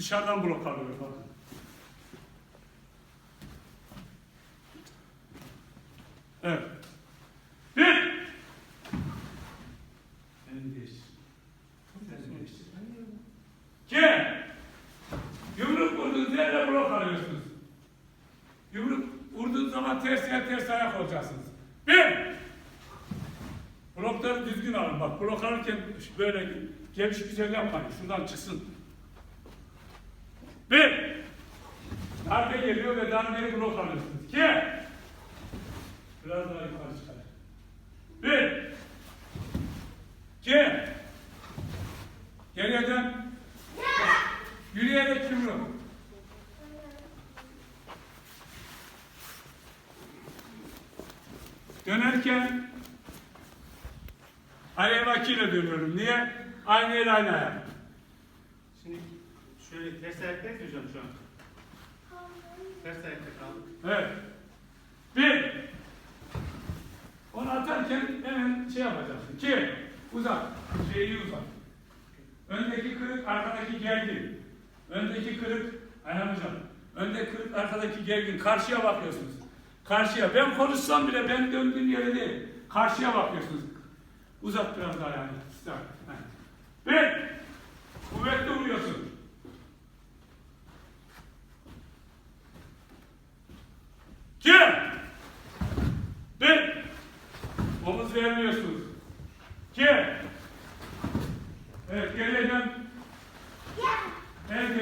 Dışarıdan blok alıyor bakın. Evet. Bir. İki. Yumruk vurduğunuz yerde blok alıyorsunuz. Yumruk vurduğunuz zaman ters yer ters ayak olacaksınız. Bir. Blokları düzgün alın. Bak blok alırken böyle gevş güzel yapmayın. Şuradan çıksın. Bir. Darbe geliyor ve darbeyi blok alıyorsunuz. İki. Biraz daha yukarı çıkar. Bir. İki. Geriye dön. Yürüyerek yumruk. Dönerken Alev Akil'e dönüyorum. Niye? Aynı el aynı ayak. Şimdi şöyle ters ayaktayız hocam şu an. Ters ayakta kaldık. Evet. Bir. Onu atarken hemen şey yapacaksın. İki. Uzat. Şeyi uzat. Öndeki kırık, arkadaki gergin. Öndeki kırık, Ayhan hocam. Öndeki kırık, arkadaki gergin. Karşıya bakıyorsunuz. Karşıya. Ben konuşsam bile ben döndüğüm yere değil. Karşıya bakıyorsunuz. Uzat biraz daha yani. Stop. Yanıt vermiyorsunuz. Ki. Evet geri dön. Erkek.